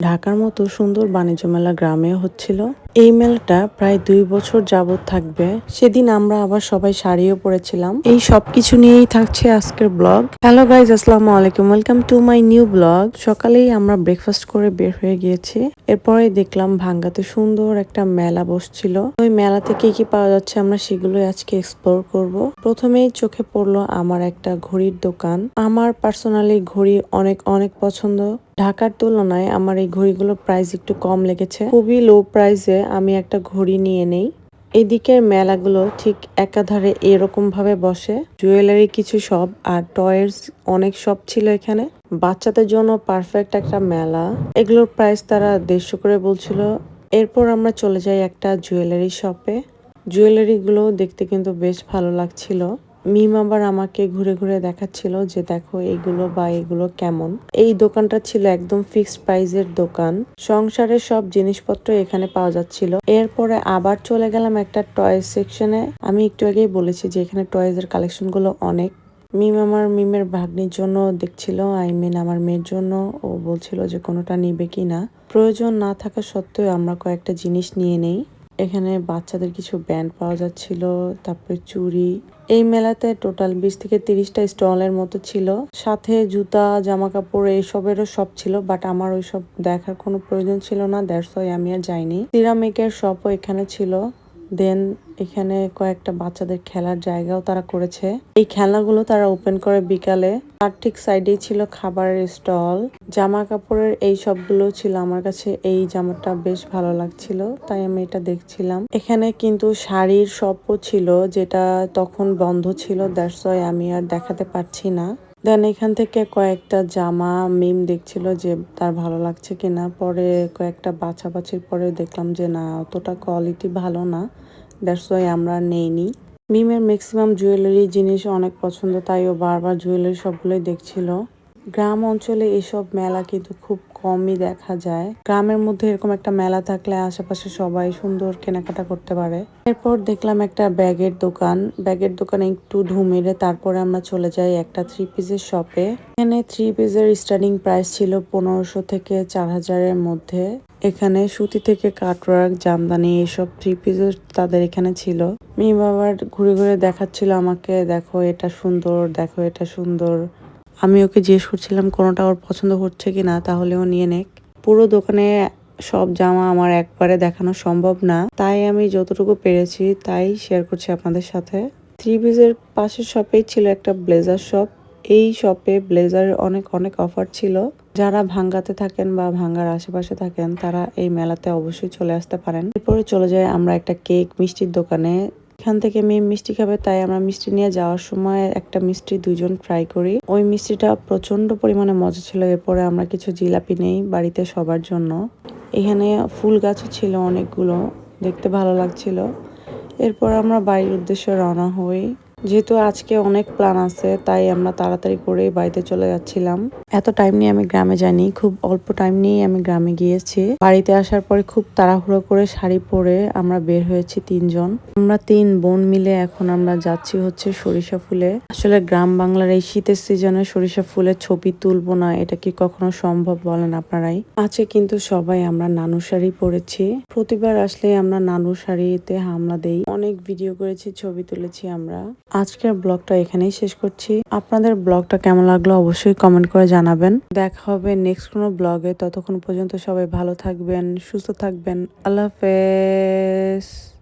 ঢাকার মতো সুন্দর বাণিজ্য মেলা গ্রামে হচ্ছিল এই মেলাটা প্রায় দুই বছর যাবত থাকবে। সেদিন আমরা আবার সবাই শাড়িও পরেছিলাম। এই সবকিছু নিয়েই থাকছে আজকের ব্লগ। হ্যালো গাইজ, আসসালামু আলাইকুম। Welcome to my new blog. সকালেই আমরা ব্রেকফাস্ট করে বের হয়ে গিয়েছি। এরপরে দেখলাম ভাঙ্গাতে সুন্দর একটা মেলা বসছিল। ওই মেলা থেকে কি পাওয়া যাচ্ছে আমরা সেগুলোই আজকে এক্সপ্লোর করব। প্রথমেই চোখে পড়ল আমার একটা ঘড়ির দোকান। আমার পার্সোনালি ঘড়ি অনেক অনেক পছন্দ। ঢাকার তুলনায় আমার এই ঘড়িগুলোর প্রাইস একটু কম লেগেছে। খুবই লো প্রাইসে আমি একটা ঘড়ি নিয়ে নেই। এদিকের মেলাগুলো ঠিক একাধারে এরকম ভাবে বসে। জুয়েলারি কিছু সব আর টয়েস অনেক সব ছিল এখানে। বাচ্চাদের জন্য পারফেক্ট একটা মেলা। এগুলোর প্রাইস তারা দেড়শো করে বলছিল। এরপর আমরা চলে যাই একটা জুয়েলারি শপে। জুয়েলারিগুলো দেখতে কিন্তু বেশ ভালো লাগছিল। মিম আবার আমাকে ঘুরে ঘুরে দেখাচ্ছিল যে দেখো এইগুলো বা এগুলো কেমন। এই দোকানটা ছিল একদম ফিক্সড প্রাইজের দোকান। সংসারের সব জিনিসপত্র এখানে পাওয়া যাচ্ছিল। এরপরে আবার চলে গেলাম একটা টয়েস সেকশনে আমি একটু আগেই বলেছি যে এখানে টয়েস এর কালেকশনগুলো অনেক। মিম আমার মিমের ভাগ্নির জন্য দেখছিল আই মিন আমার মেয়ের জন্য। ও বলছিল যে কোনোটা নিবে কি না প্রয়োজন না থাকা সত্ত্বেও আমরা কয়েকটা জিনিস নিয়ে নেই। এখানে বাচ্চাদের কিছু ব্যান্ড পাওয়া যাচ্ছিল, তারপরে চুড়ি এই মেলাতে টোটাল বিশ থেকে তিরিশটা স্টলের মতো ছিল। সাথে জুতা জামা কাপড় এইসবেরও সব ছিল বাট আমার ওইসব দেখার কোনো প্রয়োজন ছিল না দ্যাটস আমি আর যাইনি। সিরামিকের শপও এখানে ছিল। দেন এখানে কয়েকটা বাচ্চাদের খেলার জায়গাও তারা করেছে। এই খেলাগুলো তারা ওপেন করে বিকালে। তার ঠিক সাইডেই ছিল খাবারের স্টল জামা কাপড়ের এই সবগুলো ছিল আমার কাছে। এই জামাটা বেশ ভালো লাগছিল, তাই আমি এটা দেখছিলাম। এখানে কিন্তু শাড়ির শপও ছিল, যেটা তখন বন্ধ ছিল দ্যাটস আমি আর দেখাতে পারছি না। দেন এখান থেকে কয়েকটা জামা মিম দেখছিল যে তার ভালো লাগছে কিনা। পরে কয়েকটা বাছাবাছির পরে দেখলাম যে না, অতটা কোয়ালিটি ভালো না। দ্যাটস ওয়াই আমরা নেইনি। মিমের ম্যাক্সিমাম জুয়েলারি জিনিস অনেক পছন্দ তাই ও বারবার জুয়েলারি সবগুলোই দেখছিল। গ্রাম অঞ্চলে এসব মেলা কিন্তু খুব কমই দেখা যায়। গ্রামের মধ্যে এরকম একটা মেলা থাকলে আশেপাশে সবাই সুন্দর কেনাকাটা করতে পারে। এরপর দেখলাম একটা ব্যাগের দোকান। ব্যাগের দোকানে একটু ঢু মেরে তারপরে আমরা চলে যাই একটা থ্রি পিসের শপে এখানে থ্রি পিসের স্টার্টিং প্রাইস ছিল পনেরোশো থেকে চার হাজারের মধ্যে। এখানে সুতি থেকে কাটওয়ার্ক, জামদানি এসব থ্রি পিসের তাদের এখানে ছিল। মি বাবার ঘুরে ঘুরে দেখাচ্ছিল আমাকে, দেখো এটা সুন্দর, দেখো এটা সুন্দর। আমি ওকে জিজ্ঞেস করছিলাম, কোনোটা ওর পছন্দ হচ্ছে কি না তাহলে ও নিয়ে নেক। পুরো দোকানে সব জামা আমার একবারে দেখানো সম্ভব না। তাই আমি যতটুকু পেরেছি তাই শেয়ার করছি আপনাদের সাথে। থ্রি পিসের পাশের শপেই ছিল একটা ব্লেজার শপ এই শপে ব্লেজারের অনেক অনেক অফার ছিল। যারা ভাঙ্গাতে থাকেন বা ভাঙ্গার আশেপাশে থাকেন, তারা এই মেলাতে অবশ্যই চলে আসতে পারেন। এরপরে চলে যায় আমরা একটা কেক মিষ্টির দোকানে। এখান থেকে মেয়ে মিষ্টি খাবে, তাই আমরা মিষ্টি নিয়ে যাওয়ার সময় একটা মিষ্টি দুজন ট্রাই করি। ওই মিষ্টিটা প্রচণ্ড পরিমাণে মজা ছিল। এরপরে আমরা কিছু জিলাপি নেই বাড়িতে সবার জন্য। এখানে ফুল গাছও ছিল অনেকগুলো, দেখতে ভালো লাগছিল। এরপর আমরা বাড়ির উদ্দেশ্যে রওনা হই। যেহেতু আজকে অনেক প্ল্যান আছে, তাই আমরা তাড়াতাড়ি করে বাড়িতে চলে যাচ্ছিলাম। এত টাইম নিয়ে আমি গ্রামে যাইনি, খুব অল্প টাইম নিয়ে আমি গ্রামে গিয়েছি। বাড়িতে আসার পরে খুব তাড়াহুড়ো করে শাড়ি পরে আমরা বের হয়েছি তিনজন। আমরা তিন বোন মিলে এখন আমরা যাচ্ছি হচ্ছে সরিষা ফুলে। আসলে গ্রাম বাংলার এই শীতের সিজনে সরিষা ফুলের ছবি তুলবো না, এটা কি কখনো সম্ভব বলেন আপনারাই? আছে কিন্তু সবাই, আমরা নানু শাড়ি পরেছি। প্রতিবার আসলে আমরা নানু শাড়িতে হামলা দেই। অনেক ভিডিও করেছি, ছবি তুলেছি আমরা। আজকের ব্লগটা এখানেই শেষ করছি। আপনাদের ব্লগটা কেমন লাগল অবশ্যই কমেন্ট করে জানাবেন। দেখা হবে নেক্সট কোনো ব্লগে। ততক্ষণ পর্যন্ত সবাই ভালো থাকবেন, সুস্থ থাকবেন। আল্লাহ হাফেজ।